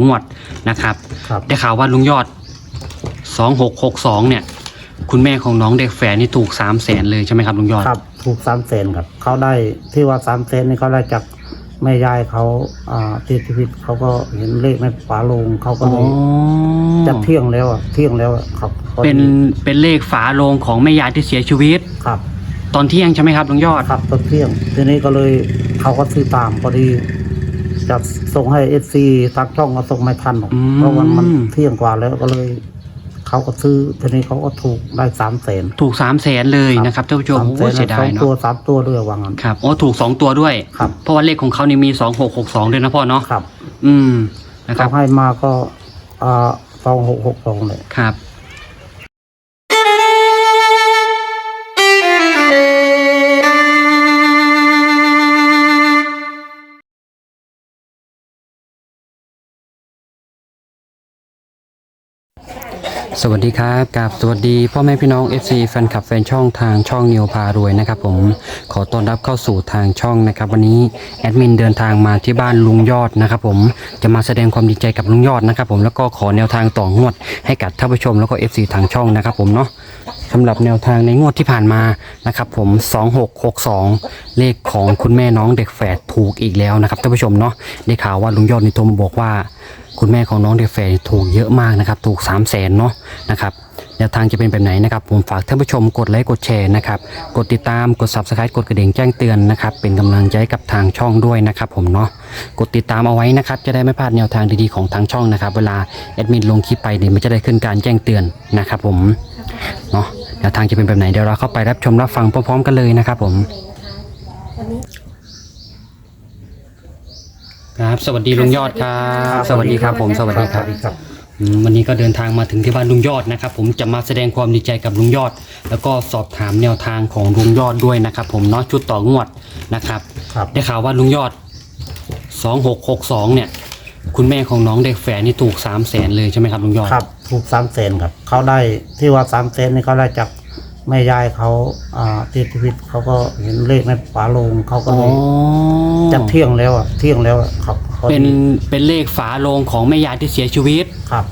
องวดนะครับ ครับ ได้ข่าวว่าลุงยอดสองหกหกสองเนี่ย คุณแม่ของน้องเด็กแฝดนี่ถูกสามแสนเลยใช่ไหมครับลุงยอด ครับถูกสามแสนครับ เขาได้ที่ว่าสามแสนนี่เขาได้จากแม่ยายเขาอ่าเสียชีวิตเขาก็เห็นเลขในฝาโลงเขาก็อ๋อเลยจะเที่ยงแล้วอะเที่ยงแล้วอะครับพอดีเป็นเป็นเลขฝาโลงของแม่ยายที่เสียชีวิต ครับตอนเที่ยงใช่ไหมครับลุงยอด ครับตอนเที่ยงทีนี้ก็เลยเขาก็ซื้อตามพอดี จะส่งให้เอฟซีทางช่องก็ส่งไม่ทันหรอกอืม เพราะวันมันเที่ยงกว่าแล้วก็เลย เขาก็ซื้อทีนี้เขาก็ถูกได้สามแสนถูกสามแสนเลยนะครับท่านผู้ชมสามโอ้แสนเสียดาสยองเนาะตัวสามตัวด้วยว่างั้น ครับโอ้ถูกสองตัวด้วย ครับ เพราะว่าเลขของเขานี่มีสองหกหกสองด้วยนะพ่อเนาะครับอืมนะคเขารับให้มาก็อ่าสองหกหกสองเลยครับ สวัสดีครับกับสวัสดีพ่อแม่พี่น้อง FC แฟนคลับแฟนช่องทางช่องนิวพารวยนะครับผมขอต้อนรับเข้าสู่ทางช่องนะครับ วันนี้แอดมินเดินทางมาที่บ้านลุงยอดนะครับผมจะมาแสดงความดีใจกับลุงยอดนะครับผมแล้วก็ขอแนวทางต่องวดให้กับท่านผู้ชมแล้วก็ FC ทางช่องนะครับผมเนาะสำหรับแนวทางในงวดที่ผ่านมานะครับผม 2662 เลขของคุณแม่น้องเด็กแฝดถูกอีกแล้วนะครับท่านผู้ชมเนาะได้ข่าวว่าลุงยอดในโทรมาบอกว่า คุณแม่ของน้องเด็กแฝดถูกเยอะมากนะครับ ถูก3 0 0แสนเนาะนะครับแนวทางจะเป็นแบบไหนนะครับ ผมฝากท่านผู้ชมกดไลค์กดแชร์นะครับ กดติดตามกด subscribe กดกระดิ่งแจ้งเตือนนะครับ เป็นกำลังใจกับทางช่องด้วยนะครับ ผมเนาะกดติดตามเอาไว้นะครับ จะได้ไม่พลาดแนวทางดีๆของทางช่องนะครับ เวลาแอดมินลงคลิปไปเนี่ยมันจะได้ขึ้นการแจ้งเตือนนะครับ ผมเนาะแนวทางจะเป็นแบบไหนเดี๋ยวเราเข้าไปรับชมรับฟังพร้อมๆ กันเลยนะครับ ผม ครับ สวัสดีลุงยอดครับ สวัสดีครับผมสวัสดีครับ ครับ อืมวันนี้ก็เดินทางมาถึงที่บ้านลุงยอดนะครับผมจะมาแสดงความดีใจกับลุงยอด แล้วก็สอบถามแนวทางของลุงยอดด้วยนะครับ ผมเนาะชุดต่องวดนะครับ ครับ ได้ข่าวว่าลุงยอด 2662 เนี่ย คุณแม่ของน้องเด็กแฝดนี่ถูก3 0 0แสนเลยใช่ไหมครับลุงยอด ครับ ถูกสามแสนครับ เขาได้ที่ว่าสามแสนนี่เขาได้จาก แม่ยายเขาอ่าเสียชีวิตเขาก็เห็นเลขในฝาโลงเขาก็อ๋อเลยจะเที่ยงแล้วอะเที่ยงแล้วอะครับพอดีเป็นเป็นเลขฝาโลงของแม่ยายที่เสียชีวิต ครับ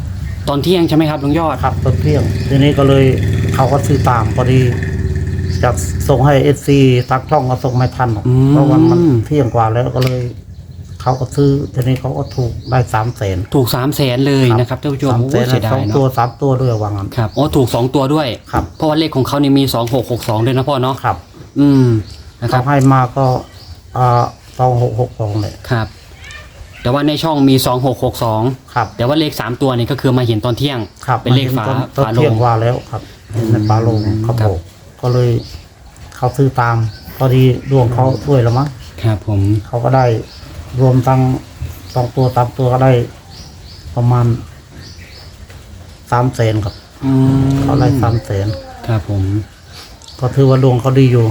ตอนเที่ยงใช่ไหมครับลุงยอด ครับตอนเที่ยงทีนี้ก็เลยเขาก็ซื้อตามพอดีจะส่งให้เอซีทางช่องก็ส่งไม่ทันหรอกอืม เพราะวันมันเที่ยงกว่าแล้วก็เลย เขาก็ซื้อทีนี้เขาก็ถูกได้สามแสน ถูก3 0 0แสนเลยนะครับท่านผู้ชมสามโอ้แสนเสียดาสอยงเนาะตัวสามตัวด้วยว่างั้น ครับโอ้ถูก2ตัวด้วย ครับ เพราะว่าเลขของเขานี่มี2662ด้วยนะพ่อเนาะครับอืมนะคเขารับให้มาก็อ่าสองหกหกสองเลยครับ แต่ว่าในช่องมี2662ครับ แต่ว่าเลข3ตัวนี่ก็คือมาเห็นตอนเที่ยง ครับเป็นเลขฝาตอนตอนฝาโลเที่ยงง ว่าแล้วครับเห็นในฝาโลงเขาครับ บอกก็เลยเขาซื้อตามพอดีดวงเขาด้วยแล้วมั้งครับผมเขาก็ได้ รวมทั้งสองตัวสามตัวก็ได้ ประมาณสามแสนครับอืมเขาได้สามแสนครับผม ก็ถือว่าดวงเขาดีอยู่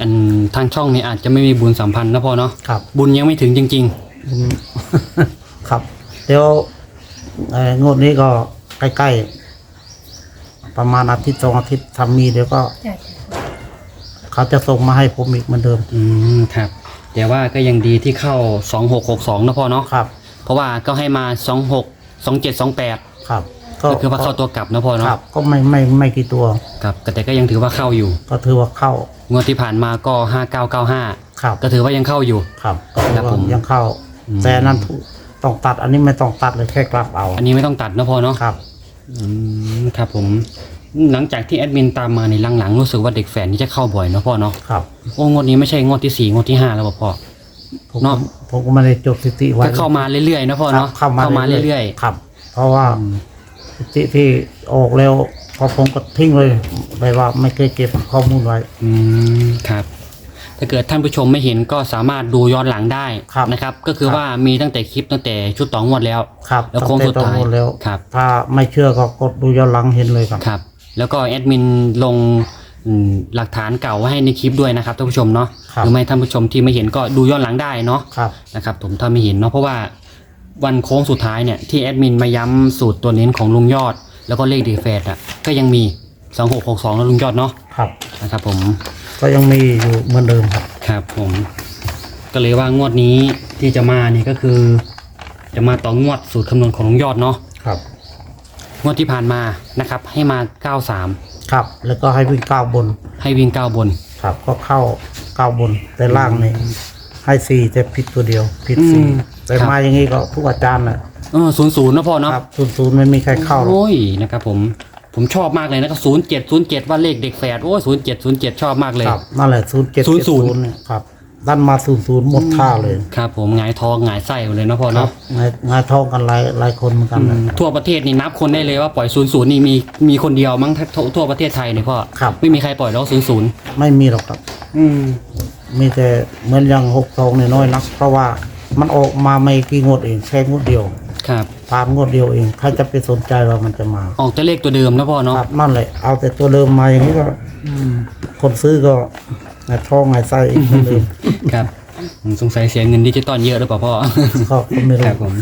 อันทางช่องนี่อาจจะไม่มีบุญสัมพันธ์นะพ่อเนาะครับ บุญยังไม่ถึงจริง อืม ครับเดี๋ยวเอ่องวดนี้ก็ใกล้ๆ ประมาณอาทิตย์สองอาทิตย์ทำมีเดี๋ยวก็ จ้ะเขาจะส่งมาให้ผมอีกเหมือนเดิม ๆ อืมครับ แต่ว่าก็ยังดีที่เข้า2662นะพ่อเนาะครับ เพราะว่าก็ให้มา26 27 28ครับก็คือว่าเข้าตัวกลับนะพ่อคเนาะรับก็ไม่ไม่ไม่กี่ตัวครับแต่ก็ยังถือว่าเข้าอยู่ ก็ถือว่าเข้างวดที่ผ่านมาก็5995ครับ ก็ถือว่ายังเข้าอยู่ครับก็ถือครับผว่ามยังเข้าอืมแต่อันนั้นถูกต้องตัดอันนี้ไม่ต้องตัดเลยแค่กลับเอา อันนี้ไม่ต้องตัดนะพ่อเนาะครับอืมครับผม หลังจากที่แอดมินตามมาในหลังๆรู้สึกว่าเด็กแฝดนี่จะเข้าบ่อยเนาะพ่อเนาะครับโอ้งวดนี้ไม่ใช่งวดที่สี่งวดที่ห้าแล้วบ่พ่อ ผมเนาะ ผมก็ไม่ได้จดสถิติไว้ก็เข้ามาเรื่อยๆนะพ่อครับเนาะเข้ามาเรื่อยครับ เพราะว่าๆอืมสถิติที่ออกแล้วพอผมก็ทิ้งเลยไปว่าไม่เคยเก็บข้อมูลไว้ อืมครับ ถ้าเกิดท่านผู้ชมไม่เห็นก็สามารถดูย้อนหลังได้ครับนะครับ ก็คือครับ ว่ามีตั้งแต่คลิปตั้งแต่ชุดต่องวดแล้ว ครับแล้วโค้งสุดท้ายตั้งแต่ต้นหมดแล้ว ครับ ถ้าไม่เชื่อก็กดดูย้อนหลังเห็นเลยครับ ครับ แล้วก็แอดมินลงอืมหลักฐานเก่าไว้ให้ในคลิปด้วยนะครับท่านผู้ชมเนาะครับหรือไม่ท่านผู้ชมที่ไม่เห็นก็ดูย้อนหลังได้เนาะ ครับ นะครับผมถ้าไม่เห็นเนาะเพราะว่าวันโค้งสุดท้ายเนี่ยที่แอดมินมาย้ำสูตรตัวเน้นของลุงยอด แล้วก็เลขดีแฟดอะก็ยังมี 2662แล้วลุงยอดเนาะครับ นะครับผมก็ยังมีอยู่เหมือนเดิมครับ ครับผมก็เลยว่างวดนี้ที่จะมาเนี่ยก็คือ จะมาต่องวดสูตรคำนวณของลุงยอดเนาะครับ งวดที่ผ่านมานะครับ ให้มา93ครับ แล้วก็ให้วิ่งก้าวบน ให้วิ่ง9บน ครับ ก็เข้าก้าวบนแต่ล่างนี่ให้สี่แต่ผิดตัวเดียว ผิดสี่อืมแต่ครับ มาอย่างนี้ก็ทุกอาจารย์แหละเออศูนย์ศูนย์นะพ่อเนาะครับศูนย์ศูนย์ไม่มีใครเข้าหรอกโอ้ยนะครับผมผมชอบมากเลยนะครับศูนย์เจ็ดศูนย์เจ็ดว่าเลขเด็กแฝดโอ้ศูนย์เจ็ดศูนย์เจ็ดชอบมากเลย ครับนั่นแหละศูนย์เจ็ดศูนย์ศูนย์ เนี่ยครับ ดันมาศูนย์ศูนย์หมดท่าเลยครับผมหงายทองหงายไส้หมดเลยนะพ่อครัเนาะบงายงายท้องกันหลายหลายคนเหมือนกันอืนะมทั่วประเทศนี่นับคนได้เลยว่าปล่อยศูนย์ศูนย์นี่มีมีคนเดียวมั้งทั่วทั่วประเทศไทยเนี่ยพ่อครับ ไม่มีใครปล่อยแล้วศูนย์ศูนย์ไม่มีหรอกครับ อืมมีแต่เหมือนอย่างหกทองเนี่ยน้อยนัก เพราะว่ามันออกมาไม่กี่งวดเองแค่งวดเดียวครับผ่านงวดเดียวเองใครจะไปสนใจว่ามันจะมาออกจะเลขตัวเดิมนะพ่อเนาะครับนั่นแหละเอาแต่ตัวเดิมมาอย่างนี้ก็อืมคนซื้อก็ งายท้องงายไส้อีกเหมือนเดิมครับอืมสงสัยเสียเงินดิจิตอลเยอะหรือเปล่าพ่อก็ก็ไม่ครู้รับผม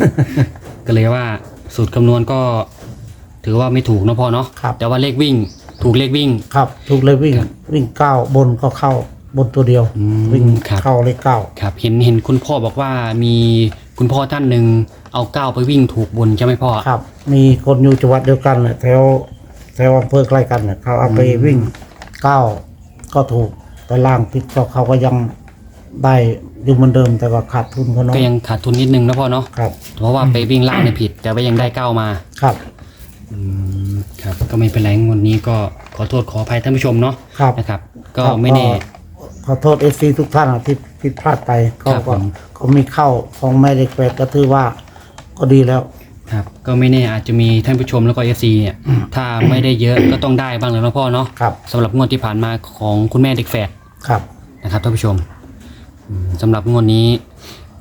ก็เลยว่าสูตรคำนวณก็ ถือว่าไม่ถูกนะพ่อเนาะครับ แต่ว่าเลขวิ่ง ถูกเลขวิ่ง ครับ ถูกเลยวิ่งครับวิ่งเก้าบนก็เข้าบนตัวเดียว อืมวิ่งครับ เข้าเลขเก้าครับ เห็นเห็นคุณพ่อบอกว่ามีคุณพ่อท่านหนึ่งเอาก้าวไปวิ่งถูกบนใช่ไหมพ่อครับ มีคนอยู่จังหวัดเดียวกันน่ะแถวแถวอำเภอใกล้กันน่ะเขาเอาไปวิ่งเก้าก็ถูก แต่ล่างติดก็เขาก็ยังได้อยู่เหมือนเดิมแต่ว่าขาดทุนเขาเนาะก็ยังขาดทุนนิดนึงนะพ่อเนาะครับ เพราะว่าไปวิ่งล่างในยผิด แต่ว่ายังได้ก้าวมาครับ อืมครับ ก็ไม่เป็นไรงวดนี้ก็ขอโทษขออภัยท่านผู้ชมเนาะครับ นะครับ ก็ครับไม่แน่ ขอโทษเอซีทุกท่านอะที่ผิดพลาดไปเขาครับก็ผมเขามีเข้าของแม่เด็กแปดก็ถือว่าก็ดีแล้ว ครับ ก็ไม่แน่อาจจะมีท่านผู้ชมแล้วก็เอซีเนี่ยถ้าไม่ได้เยอะก็ต้องได้บ้างเลยนะพ่อเนาะครับ สำหรับงวดที่ผ่านมาของคุณแม่เด็กแฝด ครับนะครับท่านผู้ชมอืมสำหรับงวดนี้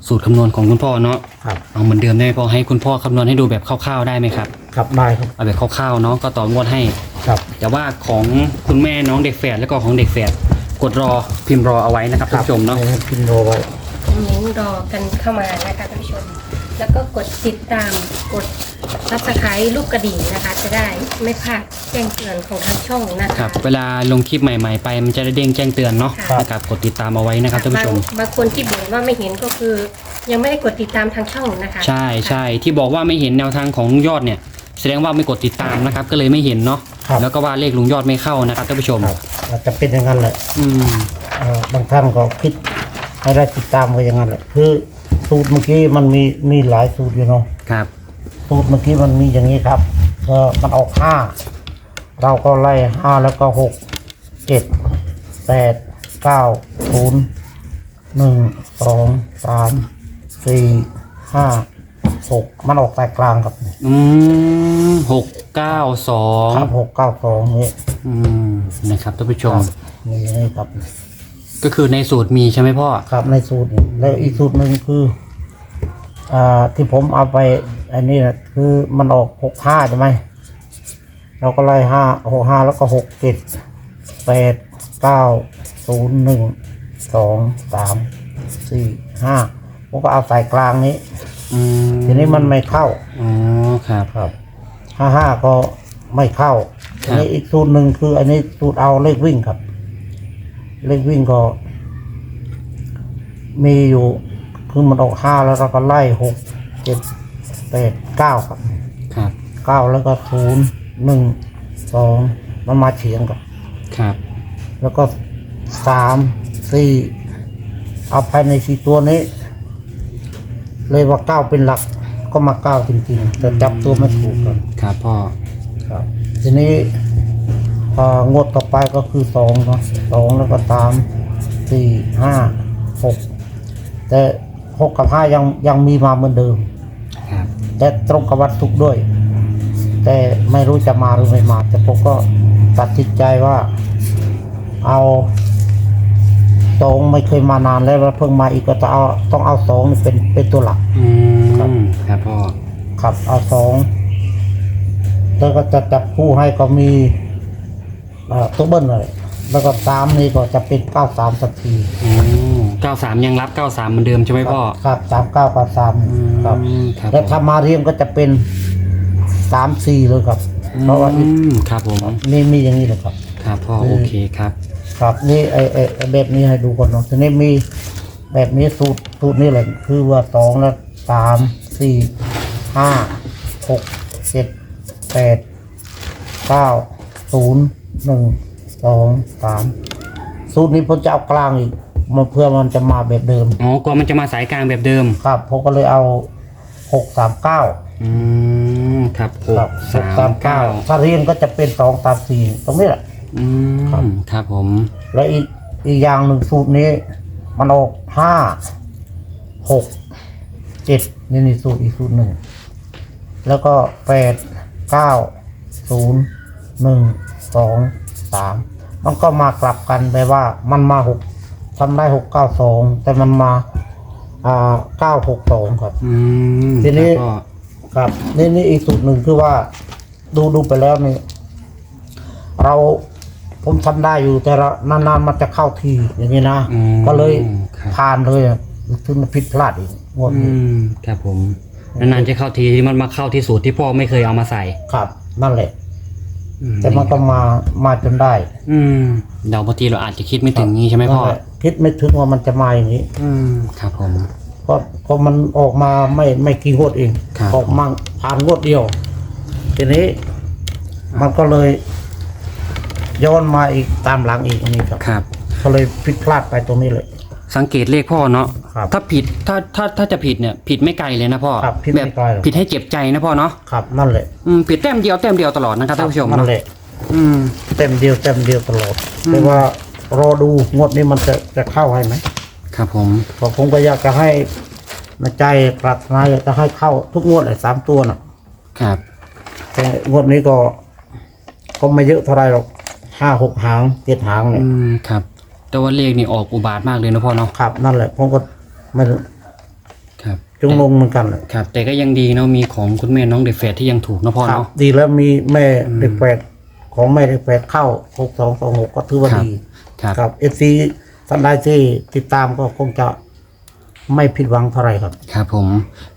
สูตรคำนวณของคุณพ่อเนาะครับเอาเหมือนเดิมได้ไหมพ่อให้คุณพ่อคำนวณให้ดูแบบคร่าวๆได้ไหมครับครับได้ครับเอาแบบคร่าวๆเนาะก็ต่องวดให้ ครับแต่ว่าของคุณแม่น้องเด็กแฝดแล้วก็ของเด็กแฝดกดรอพิมพ์รอเอาไว้นะครับท่านผู้ชมเนาะ ให้พิมพ์โนไว้คอมเมนต์รอกันเข้ามานะคะท่านผู้ชม แล้วก็กดติดตามกดรับสไครต์ลูกกระดิ่งนะคะ จะได้ไม่พลาดแจ้งเตือนของทางช่องนะคคะรับเวลาลงคลิปใหม่ๆไปมันจะได้เด้งแจ้งเตือนเนาะครับ นะครับกดติดตามเอาไว้นะครับท่านผู้ชมบางบางคนที่บ่นว่าไม่เห็นก็คือ ยังไม่ได้กดติดตามทางช่องนะคะใช่ใช่ที่บอกว่าไม่เห็นแนวทางของลุงยอดเนี่ย แสดงว่าไม่กดติดตามนะครับ ก็เลยไม่เห็นเนาะครับ แล้วก็ว่าเลขลุงยอดไม่เข้านะครับท่านผู้ชม ครับอาจจะเป็นอย่างนั้นแหละอืมเอ่อบางท่านก็คิดให้ได้ติดตามไว้อย่างนั้นแหละคือ สูตรเมื่อกี้มันมีมีหลายสูตรอยู่เนาะครับ สูตรเมื่อกี้มันมีอย่างนี้ครับเออมันออกห้าเราก็ไล่ห้าแล้วก็หกเจ็ดแปดเก้าศูนย์หนึ่งสองสามสี่ห้าหกมันออกสายกลางครับอืมหกเก้าสองครับหกเก้าสองนี้อืมนะครับท่านผู้ชคมรับนี่นี่ครับ ก็คือในสูตรมีใช่ไหมพ่อ ครับในสูตรนี้แล้วอีกสูตรหนึ่งคืออ่าที่ผมเอาไป อันนี้นะคือมันออกหกห้าใช่ไหมเราก็ไล่ห้าหกห้าแล้วก็หกเจ็ดแปดเก้าศูนย์หนึ่งสองสามสี่ห้าผมก็เอาสายกลางนี้ อืมทีนี้มันไม่เข้าอ๋อครับ ครับห้าห้าก็ไม่เข้าครับอันนี้อีกสูตรหนึ่งคือ อันนี้สูตรเอาเลขวิ่งครับ เลขวิ่งก็ มีอยู่คือมันออกห้าแล้วเราก็ไล่หกเจ็ดแปดเก้าครับครับ เก้าแล้วก็ศูนย์หนึ่งสองมันมาเฉียงกับครับ แล้วก็สามสี่เอาภายในสี่ตัวนี้ เลยว่าเก้าเป็นหลักก็มาเก้าจริงๆแต่จับตัวไม่ถูกครับครับพ่อครับ ทีนี้พอ งวดต่อไปก็คือสองเนาะสองแล้วก็สามสี่ห้าหกแต่หกกับห้ายังยังมีมาเหมือนเดิม ครับแต่ตรงกับวันศุกร์ด้วย แต่ไม่รู้จะมาหรือไม่มา แต่ผมก็ตัดสินใจว่า เอาสองไม่เคยมานานแล้วแล้วเพิ่งมาอีกก็จะเอาต้องเอาสองนี่เป็นเป็นตัวหลัก อืครับ มครับพ่อครับเอาสองแล้วก็จะจับคู่ให้ก็มี เอ่อตัวเบิ้ลเลยแล้วก็สามนี่ก็จะเป็นเก้าสามสักทีอ๋อเก้าสามยังรับเก้าสามเหมือนเดิมใช่ไหมพ่อครับสามเก้ากับสามอืมครับครับแล้วถ้ามาเรียงก็จะเป็นสามสี่เลยครับ เพราะว่าอืมครับผมนี่มีอย่างนี้เลยครับ ครับพ่อคือโอเคครับ ครับนี่ไอไอไอ้แบบนี้ให้ดูก่อนเนาะทีนี้มีแบบนี้สูตรสูตรนี่แหละคือว่าสองแล้วสามสี่ห้าหกเจ็ดแปดเก้าศูนย์ หนึ่งสองสามสูตรนี้ผมจะเอากลางอีกมาเพื่อมันจะมาแบบเดิม อ๋อกลัวมันจะมาสายกลางแบบเดิม ครับผมก็เลยเอาหกสามเก้าอืมครับหครับกหสากสามมเก้าเก้าถ้าเรียงก็จะเป็นสองสามสี่ตรงนี้แหละ อืครับมครับผม และอีกอีกอย่างหนึ่งสูตรนี้ มันออกห้าหกเจ็ดนี่นี่สูตรอีกสูตรหนึ่ง แล้วก็แปดเก้าศูนย์หนึ่ง สองสามมันก็มากลับกันไปว่ามันมาหกทำได้หกเก้าสองแต่มันมาอ่าเก้าหกสองครับ อืมทีนี้ครับพ่อครับนี่นี่อีกสูตรหนึ่งคือว่าดูดูไปแล้วนี่เราผมทำได้อยู่แต่ละนานๆมันจะเข้าทีอย่างนี้นะอืมก็เลยครับผ่านเลยอะถึงผิดพลาดอีกงวดอืนี้มครับผมนานๆจะเข้าทีที่มันมาเข้าที่สูตรที่พ่อไม่เคยเอามาใส่ ครับ นั่นแหละอื แต่มันก็มามาจนได้ อืมเดาบางทีเราอาจจะคิดไม่ถึงนี้ใช่ไหมพ่อนั่นแหละคิดไม่ถึงว่ามันจะมาอย่างนี้ อืมครับผมเพราะเพราะมันออกมาไม่ไม่กี่งวดเองครับออกมาผ่านงวดเดียว ทีนี้ มันก็เลยย้อนมาอีกตามหลังอีกอันนี้ครับ ครับ ก็เลยผิดพลาดไปตรงนี้เลย สังเกตเลขพ่อเนาะครับถ้าผิดถ้าถ้าถ้าจะผิดเนี่ยผิดไม่ไกลเลยนะพ่อครับผิดแบไม่บไกลหรอก ผิดให้เจ็บใจนะพ่อเนาะครับนั่นแหละอืมผิดแต้มเดียวแต้มเดียวตลอดนะครับท่านผู้ชมนั่นเนาะแหละอืม เต็มเดียวเต็มเดียวตลอดอืม แต่ว่ารอดูงวดนี้มันจะจะเข้าให้ไหมครับผมเพราะผมก็อยากจะให้ในใจปรารถนาอยากจะให้เข้าทุกงวดเลยสามตัวน่ะ ครับ แต่งวดนี้ก็ก็ไม่เยอะเท่าไรหรอกห้าหกหางเจ็ดหางเนี่ยอืมครับ แต่ว่าเลขนี่ออกอุบาทมากเลยนะพ่อเนาะครับนั่นแหละผมก็ไม่ครับจงลงเหมือนกันเลยครับ แต่ก็ยังดีเนาะมีของคุณแม่น้องเด็กแฝดที่ยังถูกนะพ่อครับ เนาะ ดีแล้วมีแม่เด็กแปดของแม่เด็กแปดเข้าหกสองสองหกก็ถือว่าครับ ดีครับครับเอฟซีท่านใดที่ติดตามก็คงจะไม่ผิดหวังเท่าไหร่ครับครับผม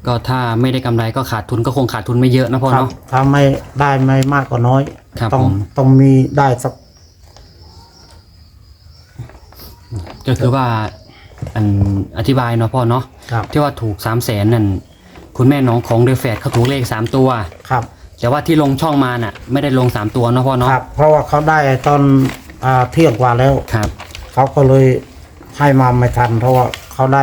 ก็ถ้าไม่ได้กำไรก็ขาดทุนก็คงขาดทุนไม่เยอะนะพ่อครับเนาะ ถ้าไม่ได้ไม่มากก็น้อย ครับต้องผม ต้องมีได้สัก ก็คือว่าอันอธิบายเนาะพ่อเนาะครับที่ว่าถูกสามแสนนั่นคุณแม่น้องของเดอะแฟดเขาถูกเลขสามตัว ครับแต่ว่าที่ลงช่องมาน่ะ ไม่ได้ลงสามตัวเนาะพ่อเนาะครับ เพราะว่าเขาได้ตอนอ่าเที่ยงกว่าแล้ว ครับ เขาก็เลยให้มาไม่ทัน เพราะว่าเขาได้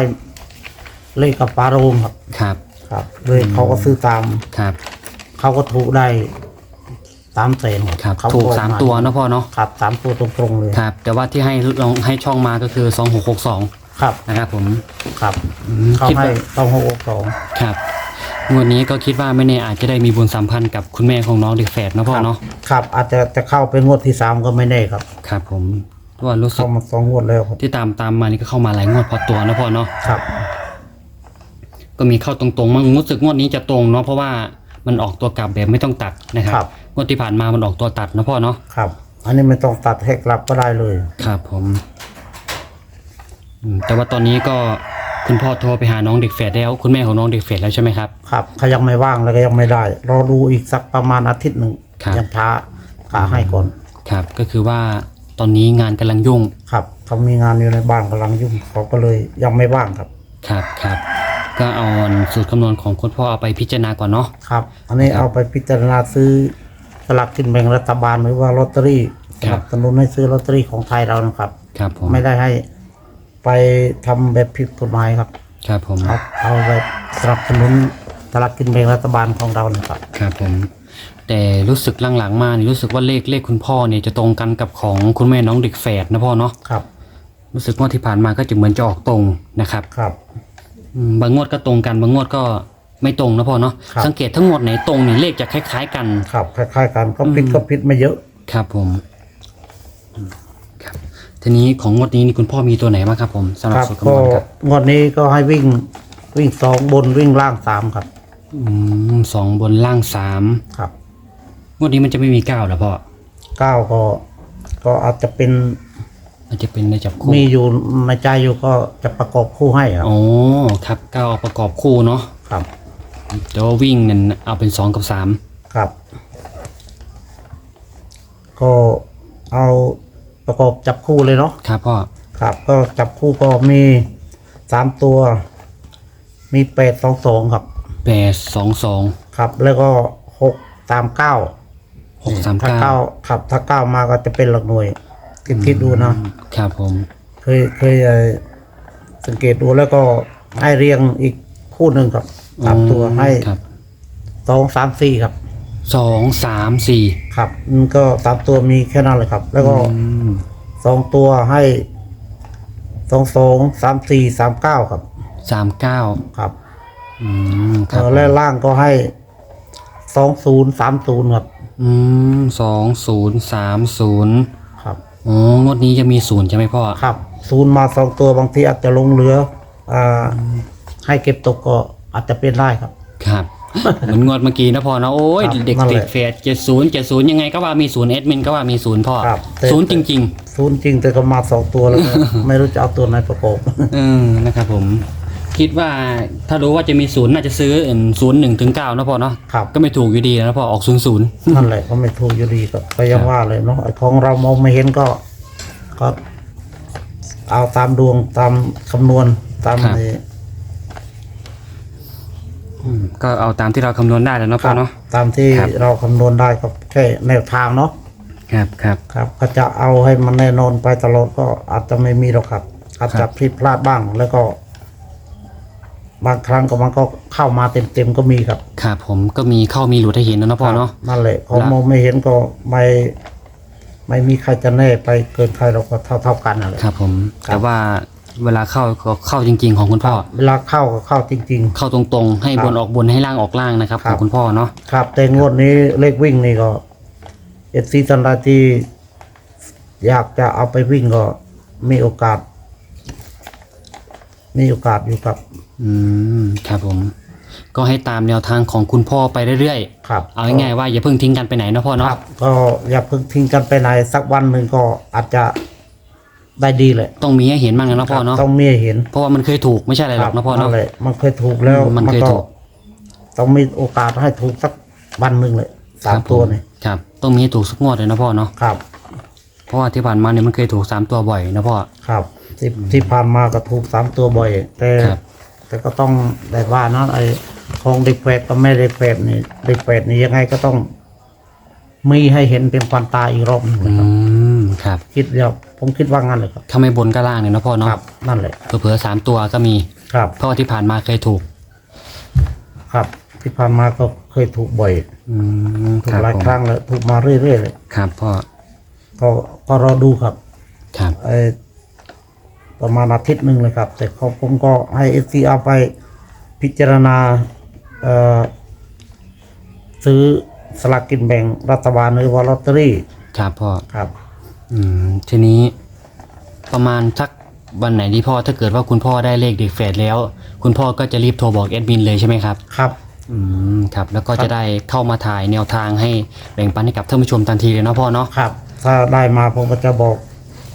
เลขกับปาโรงครับ ครับ ครับเลยเขาก็ซื้อตาม ครับ เขาก็ถูกได้ สามแสนครับเขาถูกบอกสามตัวเนาะพ่อเนาะครับสามตัวตรงๆเลยครับ แต่ว่าที่ให้ลองให้ช่องมาก็คือสองหกหกสองครับนะครับผมครับอืมเขาคิดให้ว่าต้องหกสองครับงวดนี้ก็คิดว่าไม่แน่อาจจะได้มีบุญสัมพันธ์กับคุณแม่ของน้องเด็กแฝดเนาะพ่อเนาะครับ อาจจะจะเข้าเป็นงวดที่สามก็ไม่แน่ครับ ครับผมเพราะว่ารู้สึเข้ากมาสองงวดแล้วครับที่ตามตามมานี่ก็เข้ามาหลายงวดพอตัวนะพ่อเนาะครับ ก็มีเข้าตรงๆมั้งรู้สึกงวดนี้จะตรงเนาะเพราะว่ามันออกตัวกลับแบบไม่ต้องตัดนะครับครับ งวดที่ผ่านมามันออกตัวตัดนะพ่อเนาะครับ อันนี้ไม่ต้องตัดให้กลับก็ได้เลย ครับผมอืมแต่ว่าตอนนี้ก็คุณพ่อโทรไปหาน้องเด็กแฝดแล้ว คุณแม่ของน้องเด็กแฝดแล้วใช่ไหมครับ ครับเขายังไม่ว่างแล้วก็ยังไม่ได้ รอดูอีกสักประมาณอาทิตย์หนึ่งครับ ยังช้าขาให้ก่อน ครับ ก็คือว่าตอนนี้งานกำลังยุ่งครับเขามีงานอยู่ในบ้านกำลังยุ่งเขาก็เลยยังไม่ว่างครับ ครับครับก็เอาสูตรคำนวณของคุณพ่อเอาไปพิจารณาก่อนเนาะ ครับ อันนี้เอาไปพิจารณาซื้อ สลากกินแบ่งรัฐบาลหรือว่าลอตเตอรี่สครับนับสนุนให้ซื้อลอตเตอรี่ของไทยเรานะครับ ครับผมไม่ได้ให้ไปทำแบบผิดกฎหมายครับครับผมครับเอาแบบสนับสนุนสลากกินแบ่งรัฐบาลของเรานะครับ ครับผม แต่รู้สึกหลังๆมานี่รู้สึกว่าเลขเลขคุณพ่อเนี่ยจะตรงกันกับของคุณแม่น้องเด็กแฝดนะพ่อเนาะครับรู้สึกว่าที่ผ่านมาก็จะเหมือนจะออกตรงนะครับครับ อืมบางงวดก็ตรงกันบางงวดก็ ไม่ตรงนะพ่อเนาะครับ สังเกตทั้งหมดไหนตรงนี่เลขจะคล้าย ๆ กัน ครับคล้ายๆกันก็ผิดอืมก็ผิดไม่เยอะ ครับผมอืมครับทีนี้ของงวดนี้นี่คุณพ่อมีตัวไหนบ้างครับผมสำหรับครับสูตรก็คำนวณครับงวดนี้ก็ให้วิ่งวิ่งสองบนวิ่งล่างสามครับ อืมสองบนล่างสามครับงวดนี้มันจะไม่มีเก้าเหรอพ่อเก้าก็ ก็อาจจะเป็นอาจจะเป็นในจับคู่มีอยู่ในใจอยู่ก็จะประกอบคู่ให้ครับอ๋อครับเก้าเอาประกอบคู่เนาะครับ แต่ว่าวิ่งนั่นเอาเป็นสองกับสามครับ ก็เอาประกอบจับคู่เลยเนาะครับพ่อครับ ก็จับคู่ก็มีสามตัว มีแปดสองสองครับแแปดสองสองครับ แล้วก็หกสามเก้าหกสามถ้าเก้าเก้าครับ ถ้าเก้ามาก็จะเป็นหลักหน่วยคิดคิดดูนะครับผม เคยเคยเอ่อสังเกตดูแล้วก็ให้เรียงอีกคู่หนึ่งครับ สามตัวให้ครับสองสามสี่ครับ สองสามสี่ครับมันก็สามตัวมีแค่นั้นเลยครับ แล้วก็อืมสองตัวให้สองสองสามสี่สามเก้าครับ สามเก้าครับอืมคเอรับอและล่างก็ให้สองศูนย์สามศูนย์ครับอืมสองศูนย์สามศูนย์ครับ อ๋องวดนี้จะมีศูนย์ใช่ไหมพ่อ ครับศูนย์มาสองตัวบางทีอาจจะลงเหลืออ่าให้เก็บตกก็ อาจจะเป็นได้ครับ ครับ เหมือนงวดเมื่อกี้นะพ่อนะโอ้ยครับเด็กนั่นแหติละดเฟสเจ็ดศูนย์เจ็ดศูนย์ยังไงก็ว่ามีศูนย์เอดมินก็ว่ามีศูนย์พ่อครับแต่ศูนย์จริง ศูนย์จริงแต่ก็มาสองตัวแล้วก็ ไม่รู้จะเอาตัวไหนประกอบ ๆ เออนะครับผม คิดว่าถ้ารู้ว่าจะมีศูนย์น่าจะซื้อศูนย์หนึ่งถึงเก้านะพ่อเนาะครับ ก็ไม่ถูกอยู่ดีนะพ่อออกศูนย์ศูนย์นั่นแหละก็ไม่ถูกอยู่ดีก็ก็ยังว่าเลยเนาะไอ้ของเรามองไม่เห็นก็ ก็ เอาตามดวงตามคำนวณตามครับนี้ อืมก็เอาตามที่เราคำนวณได้แล้วนะพ่อเนาะ ตามที่ครับ เราคำนวณได้ก็แค่แนวทางเนาะครับครับครับก็จะเอาให้มันแน่นอนไปตลอดก็อาจจะไม่มีหรอกครับ อาจครัจะบผิดพลาดบ้างแล้วก็ บางครั้งก็มันก็เข้ามาเต็มๆก็มีครับ ครับผมก็มีเข้ามีหลุดให้เห็นนะนะพ่อเนาะ นั่นแหละของแล้ว มองไม่เห็นก็ไม่ไม่มีใครจะแน่ไปเกินใครเราก็เท่าเท่าๆกันนั่นแหละ ครับผม ครับ แต่ว่า เวลาเข้าก็เข้าจริง ๆ ของคุณพ่อ เวลาเข้าก็เข้าจริง เข้าตรงๆ ให้ครับบนออกบนให้ล่างออกล่างนะครับคขรัอบงคุณพ่อเนาะๆ ครับ แต่งวดนี้เลขวิ่งนี่ก็เอฟซีทันใดที่อยากจะเอาไปวิ่งก็มีโอกาส มีโอกาสอยู่ครับ อืมครับผม ก็ให้ตามแนวทางของคุณพ่อไปเรื่อยครับ ๆ เอาง่ายๆว่าอย่าเพิ่งทิ้งกันไปไหนนะพ่อคเนาะรับก็อย่าเพิ่งทิ้งกันไปไหนสักวันหนึ่งก็อาจจะ ได้ดีเลยต้องมีให้เห็นบ้างนะพ่อเนาะต้องมีให้เห็น เพราะว่ามันเคยถูกไม่ใช่อะไรหรอกนะพ่อเนาะนั่นแหละมันเคยถูกแล้วอืมมันเคยก็ถูก ต้องมีโอกาสให้ถูกสักวันหนึ่งเลยสามครับผตัวนี่ครับ ต้องมีให้ถูกสักงวดเลยนะพ่อเนาะครับ เพราะว่าที่ผ่านมาเนี่ยมันเคยถูกสามตัวบ่อยนะพ่อครับที่ที่ผ่านมาก็ถูกสามตัวบ่อย แต่ครับแต่ก็ต้องได้ว่านะไอ้ของเด็กแฝดกับแม่เด็กแฝดนี่เด็กแฝดนี่ยังไงก็ต้องมีให้เห็นเป็นควันตาอีกรอบหนึงอืนะครับม ครับคิดเดียวผมคิดว่างั้นเลยครับ ถ้าไม่บนก็ล่างเนี่ยนะพ่อเนาะครับ นั่นแหละเผื่อๆสามตัวก็มีครับเพราะว่าที่ผ่านมาเคยถูก ครับ ที่ผ่านมาก็เคยถูกบ่อยอืมถูคกรับหลายผมครั้งแล้วถูกมาเรื่อยๆเลยครับพ่อก็ก็รอดูครับครับไอ้ประมาณอาทิตย์หนึ่งเลยครับ แต่เขาผมก็ให้เอซีเอาไปพิจารณาเอ่อซื้อสลากกินแบ่งรัฐบาลหรือว่าลอตเตอรี่ครับพ่อครับ อืมทีนี้ประมาณสักวันไหนดีพ่อถ้าเกิดว่าคุณพ่อได้เลขเด็กแฝดแล้ว คุณพ่อก็จะรีบโทรบอกแอดมินเลยใช่ไหมครับ ครับ อืมครับ แล้วก็จะได้เข้ามาถ่ายแนวทางให้แบ่งปันให้กับท่านผู้ชมทันทีเลยเนาะพ่อเนาะครับ ถ้าได้มาผมก็จะบอก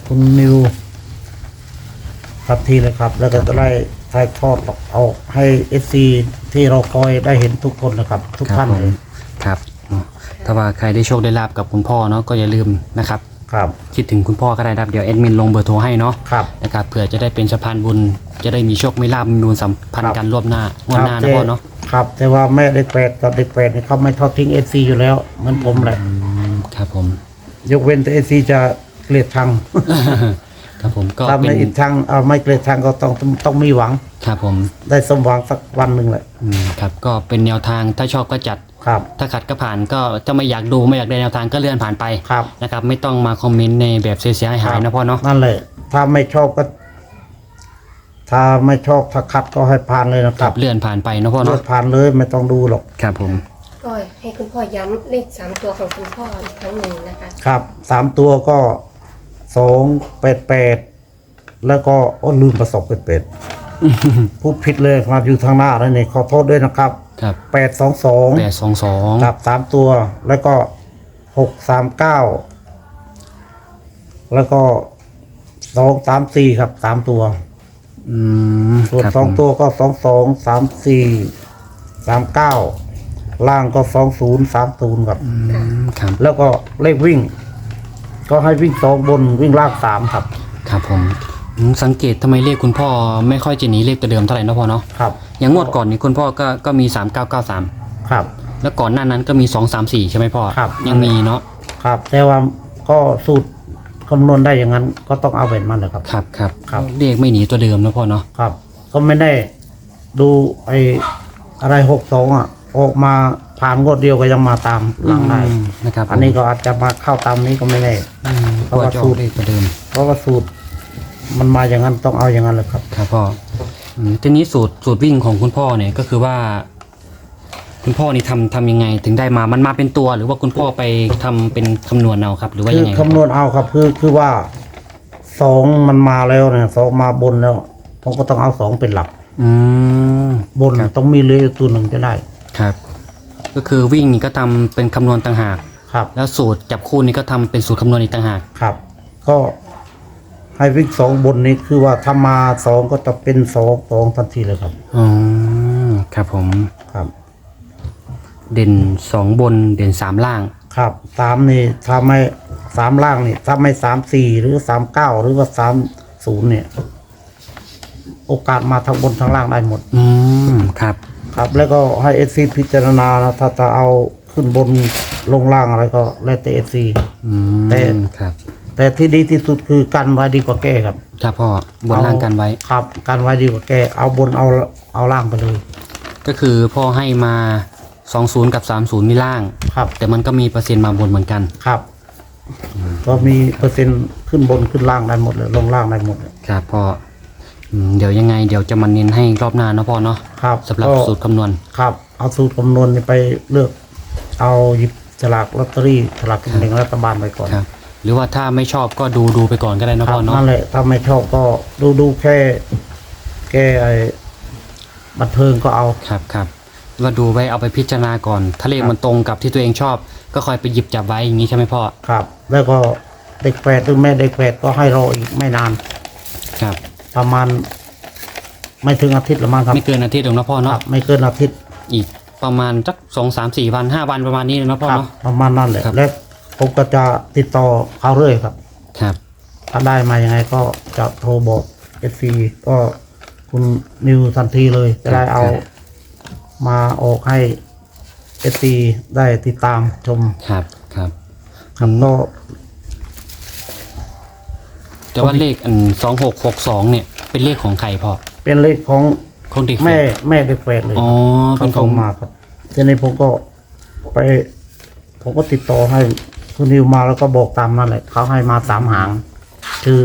คุณนิวทันทีเลยครับ แล้วก็จะได้ถ่ายทอดเอาให้เอซีที่เราคอยได้เห็นทุกคนนะครับ ทุกครับท่านผเลมยครับเนาะถ้าว่าใครได้โชคได้ลาบกับคุณพ่อเนาะก็อย่าลืมนะครับ ครับ คิดถึงคุณพ่อก็ได้ครับเดี๋ยวแอดมินลงเบอร์โทรให้เนาะครับ นะครับเผื่อจะได้เป็นสะพานบุญจะได้มีโชคมีลาบมีบุญสัมพันธ์กันรอบหน้างวดหน้านะพ่อเนาะครับ แต่ว่าแม่เด็กแปดกับเด็กแปดนี่เขาไม่ทอดทิ้งเอซีอยู่แล้วเหมือนผมแหละ อืมครับผม ยกเว้นแต่เอซีจะเกลียดชังครับผมก็ถ้าเป็ไม่นอิดชังเอาไม่เกลียดชังก็ต้องต้องมีหวัง ครับผม ได้สมหวังสักวันหนึ่งแหละ อืมครับก็เป็นแนวทางถ้าชอบก็จัด ครับ ถ้าขัดก็ผ่านก็ถ้าไม่อยากดูไม่อยากได้แนวทางก็เลื่อนผ่านไปครับนะครับ ไม่ต้องมาคอมเมนต์ในแบบเสียหายๆนะพ่อเนาะนั่นแหละถ้าไม่ชอบก็ ถ้าไม่ชอบถ้าขัดก็ให้ผ่านเลยนะคครัรับบเลื่อนผ่านไปนะพ่อเลืเนาะอกผ่านเลยไม่ต้องดูหรอกครับผมก็ให้คุณพ่อย้ำเลขสามตัวของคุณพ่ออีกครั้งหนึ่งนะคะ ครับสามตัวก็สองแปดแปดแล้วก็โอ้ลืมประสบเป็ดเป็ด พูดผิดเลยมาอยู่ทางหน้าแล้วนี่ขอโทษด้วยนะครับครับแปดสองสองแปดสองสองครับสามตัว แล้วก็หกสามเก้าแล้วก็สองสามสี่ครับสามตัวอืมส่วนครับสองผมตัวก็สองสองสามสี่สามเก้าล่างก็สองศูนย์สามศูนย์ครับ อืมครับ แล้วก็เลขวิ่ง ก็ให้วิ่งสองบนวิ่งล่างสามครับ ครับผม อืมสังเกตทำไมเลขคุณพ่อไม่ค่อยจะหนีเลขตัวเดิมเท่าไหร่นะพ่อเนาะครับ อย่างงวดก่อนนี้คุณพ่อก็ก็มีสามเก้าเก้าสามครับ แล้วก่อนหน้านั้นก็มีสองสามสี่ใช่ไหมพ่อ ครับ ยังมีเนาะครับ แต่ว่าก็สูตรคำนวณได้อย่างนั้น ก็ต้องเอาเป็นมันเลยครับ ครับครับครับ เลขไม่หนีตัวเดิมนะพ่อเนาะครับ ก็ไม่ได้ดูไอ้อะไรหกสองอะ ออกมาผ่านงวดเดียวก็ยังมาตามหลังได้อืมนะครับอันนี้ก็อาจจะมาเข้าตามนี้ก็ไม่แน่ อืมเพราะว่าจะอสูอกตรเลขตัวเดิม เพราะว่าสูตร มันมาอย่างนั้นต้องเอาอย่างนั้นเลยครับ ครับพ่ออืมทีนี้สูตรสูตรวิ่งของคุณพ่อเนี่ยก็คือว่า คุณพ่อนี่ทำทำยังไง ถึงได้มามันมาเป็นตัว หรือว่าคุณพ่อไปทำเป็นคำนวณเอาครับ หรือว่าคืยัองไงรับคำนวณเอาครับ คือคือว่าสองมันมาแล้วเนี่ยสองมาบนแล้วผมก็ต้องเอาสองเป็นหลัก อืมบนต้องมีเหลยตัวหนึ่งจะได้ ครับ ก็คือวิ่งนี่ก็ทำเป็นคำนวณต่างหาก ครับ แล้วสูตรจับคู่นี่ก็ทำเป็นสูตรคำนวณอีกต่างหาก ครับ ก็ ให้วิ่งสองบนนี้คือว่าถ้ามาสองก็จะเป็นสองสองทันทีเลยครับ อ๋อ ครับผม ครับ เด่นสองบนเด่นสามล่าง ครับสามนี่ถ้าไม่สามล่างนี่ถ้าไม่สามสี่หรือสามเก้าหรือว่าสามศูนย์เนี่ย โอกาสมาทั้งบนทั้งล่างได้หมด อืม ครับ ครับ แล้วก็ให้เอซีพิจารณานะถ้าจะเอาขึ้นบนลงล่างอะไรก็แล้วแต่เอซีอืมแต่ครับ แต่ที่ดีที่สุดคือกันไว้ดีกว่าแก้ครับครับพ่อบนล่างกันไว้ ครับกันไว้ดีกว่าแก้เอาบนเอาเอาล่างไปเลย ก็คือพ่อให้มา 20 กับ 30นี่ล่าง ครับ แต่มันก็มีเปอร์เซ็นต์มาบนเหมือนกัน ครับ ก็มีเปอร์เซ็นต์ขึ้นบนขึ้นล่างได้หมดเลยลงล่างได้หมดเลยครับพ่ออืมเดี๋ยวยังไงเดี๋ยวจะมาเน้นให้รอบหน้านะพ่อเนาะครับสำหรับก็ สูตรคำนวณ ครับ เอาสูตรคำนวณนี่ไปเลือก เอาหยิบฉลากลอตเตอรี่ฉลากกินแบ่งรัฐบาลไปก่อน ครับ หรือว่าถ้าไม่ชอบก็ดูดูไปก่อนก็ได้นะคพ่รัอบเนาะนั่นแหละถ้าไม่ชอบก็ดูดูแค่แค่ไอ้บันเทิงก็เอาครับครับว่าดูไว้เอาไปพิจารณาก่อน ถ้าเลขมันตรงกับที่ตัวเองชอบ ก็คอยไปหยิบจับไว้อย่างนี้ใช่ไหมพ่อครับ แล้วก็เด็กแฝดหรือแม่เด็กแฝดก็ให้รออีกไม่นานครับ ประมาณ ไม่ถึงอาทิตย์ละมั้งครับไม่เกินอาทิตย์หรอกนะพ่อคเนาะรับไม่เกินอาทิตย์อีกประมาณสักสองสามสี่วันห้าวันประมาณนี้นะพ่อครับเนาะประมาณนั้นแหละครับและ ผมก็จะติดต่อเขาเรื่อยครับ ครับ ถ้าได้มายังไงก็จะโทรบอกเอฟซีก็คุณนิวทันทีเลย จะได้เอามาออกให้เอฟซีได้ติดตามชมครับครับ ครับก็แต่ว่าเลขอันสองหกหกสองเนี่ย เป็นเลขของใครพ่อเป็นเลขของของเด็กแม่ฝดแม่เด็กแฝดเลยอ๋อเขาเป็นขส่องงมาครับทีนี้ผมก็ไป ผมก็ติดต่อให้ คุณนิวมาแล้วก็บอกตามนั่นแหละเขาให้มาสามหาง คือ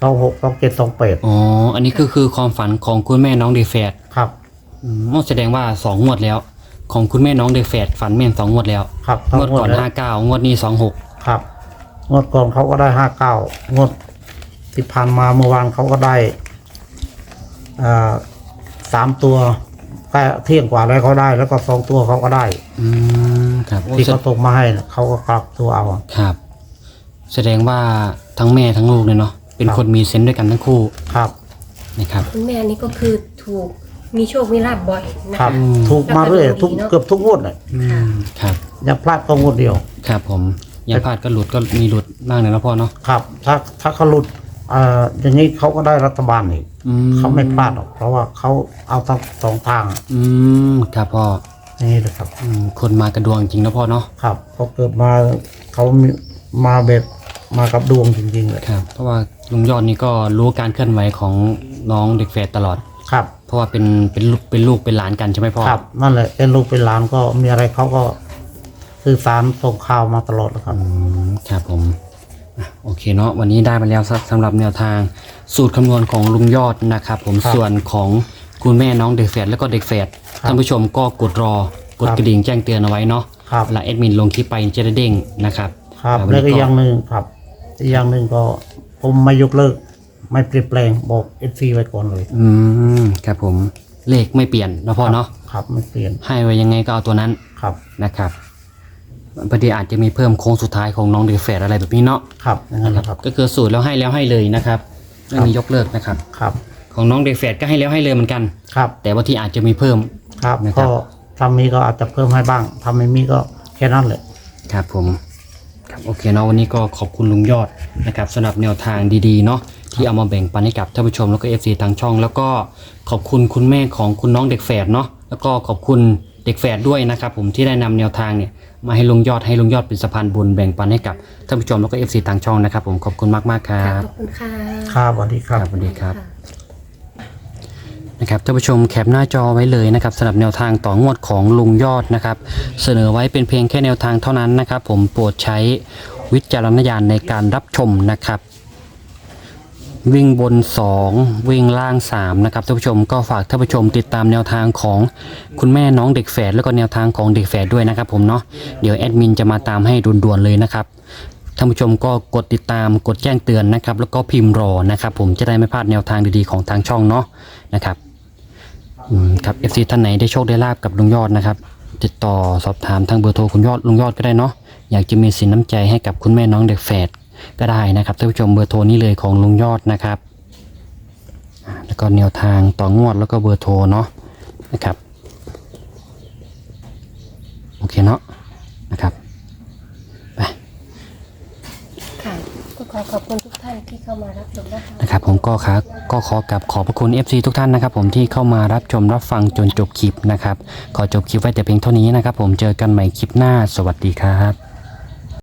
สองหกสองเจ็ดสองแปดอ๋อ อันนี้ก็คือความฝันของคุณแม่น้องเด็กแฝดครับอืมแสดงว่าสองงวดแล้ว ของคุณแม่น้องเด็กแฝดฝันแม่นสองงวดแล้วครับงวดก่อนแล้วห้าเก้างวดนี้สองหกครับ งวดก่อนเขาก็ได้ห้าเก้างวดที่ผ่านมาเมื่อวานเขาก็ได้อ่าสามตัวแค่เที่ยงกว่าแล้วเขาได้ แล้วก็สองตัวเขาก็ได้ อืม ครับโอ้ที่แสเขาส่งมาให้น่ะเขาก็กลับตัวเอา ครับ แสดงว่าทั้งแม่ทั้งลูกเลยเนาะเป็นครับ คนมีเซนส์ด้วยกันทั้งคู่ครับ นะครับ คุณแม่นี่ก็คือถูกมีโชคมีลาบบ่อยนะครัคะบอืมถูกมาเรื่อยแล้วก็ทุกดีเนอะเกือบทุกงวดเลยอืมครับ ยังพลาดก็งวดเดียว ครับผมอย่างพลาดก็หลุดก็มีหลุดบ้างนะพ่อเนาะครับ ถ้าถ้าเขาหลุดอ่าอย่างนี้เขาก็ได้รัฐบาลอีกอืเขาไม่พลาดหรอก เพราะว่าเขาเอาทั้งสองทาง อืมครับพ่อ อย่างนี้เลยครับ อืมคนมากระดวงจริงนะพ่อเนาะครับเขาเกิดมาเขามีมาแบบมากับดวงจริงๆเลยครับ เพราะว่าลุงยอดนี่ก็รู้การเคลื่อนไหวของน้องเด็กแฝดตลอด ครับ เพราะว่าเป็นเป็นลูกเป็นลูกเป็นหลานกันใช่ไหมพ่อครับ นั่นแหละเป็นลูกเป็นหลานก็มีอะไรเขาก็สื่อสารส่งข่าวมาตลอดเลยครับ อืมครับผมอะโอเคเนาะวันนี้ได้มาแล้วสสำหรับแนวทางสูตรคำนวณของลุงยอดนะครับ ผมครับ ส่วนของคุณแม่น้องเด็กแฝดแล้วก็เด็กแฝดครับ ท่านผู้ชมก็กดรอกดครับกระดิ่งแจ้งเตือนเอาไว้เนาะครับเวลาแอดมินลงคลิปไปจะได้เด้งนะครับครับอ่าวันแล้วนี้ก็อย่างหนึ่งครับอีกอย่างหนึ่งก็ผมไม่ยกเลิก ไม่เปลี่ยนแปลงบอกเอซีไว้ก่อนเลย อืมครับผมเลขไม่เปลี่ยนนะพ่อเนาะครับ ไม่เปลี่ยนให้ไว้ยังไงก็เอาตัวนั้นครับนะครับพอดีอาจจะมีเพิ่มโค้งสุดท้ายของน้องเด็กแฝดอะไรแบบนี้เนาะครับอย่างนั้นนะครับ ก็คือสูตรแล้วให้แล้วให้เลยนะครับไม่มียกเลิกนะครับครับ ของน้องเด็กแฝดก็ให้แล้วให้เลยเหมือนกันครับ แต่ว่าที่อาจจะมีเพิ่ม ครับนะครับ ก็ทำมีก็อาจจะเพิ่มให้บ้างทำไม่มีก็แค่นั้นแหละ ครับผมครับโอเคเนาะวันนี้ก็ขอบคุณลุงยอดนะครับสำหรับแนวทางดีๆเนาะที่เอามาแบ่งปันให้กับท่านผู้ชมแล้วก็ FC ทางช่อง แล้วก็ขอบคุณคุณแม่ของคุณน้องเด็กแฝดเนาะแล้วก็ขอบคุณเด็กแฝดด้วยนะครับผมที่ได้นำแนวทางเนี่ยมาให้ลุงยอดให้ลุงยอดเป็นสะพานบุญแบ่งปันให้กับท่านผู้ชมแล้วก็ FC ทางช่องนะครับผมขอบคุณมากๆครัค่ะบขอบคุณค่ะ ครับสวัสดีครับสวัสดีครับค่ะ นะครับท่านผู้ชมแคปหน้าจอไว้เลยนะครับสำหรับแนวทางต่องวดของลุงยอดนะครับ เสนอไว้เป็นเพียงแค่แนวทางเท่านั้นนะครับ ผมโปรดใช้วิจารณญาณในการรับชมนะครับ วิ่งบน 2 วิ่งล่าง 3 นะครับท่านผู้ชมก็ฝากท่านผู้ชมติดตามแนวทางของคุณแม่น้องเด็กแฝดแล้วก็แนวทางของเด็กแฝดด้วยนะครับผมเนาะเดี๋ยวแอดมินจะมาตามให้ด่วนๆเลยนะครับท่านผู้ชมก็กดติดตามกดแจ้งเตือนนะครับ แล้วก็พิมพ์รอนะครับ ผมจะได้ไม่พลาดแนวทางดีๆของทางช่องเนาะนะครับ อืมครับ FC ท่านไหนได้โชคได้ลาบกับลุงยอดนะครับ ติดต่อสอบถามทางเบอร์โทรคุณยอดลุงยอดก็ได้เนาะอยากจะมีสินน้ำใจให้กับคุณแม่น้องเด็กแฝดก็ได้นะครับท่านผู้ชมเบอร์โทรนี้เลยของลุงยอดนะครับแล้วก็แนวทางต่องวดแล้วก็เบอร์โทรเนาะนะครับโอเคเนาะนะครับไป ค่ะก็ ขอขอบคุณทุกท่านที่เข้ามารับชมนะคะ นะครับผมก็ครับก็ขอกับขอบพระคุณ FC ทุกท่านนะครับผมที่เข้ามารับชมรับฟังจนจบคลิปนะครับขอจบคลิปไว้แต่เพียงเท่านี้นะครับผมเจอกันใหม่คลิปหน้าสวัสดีครับ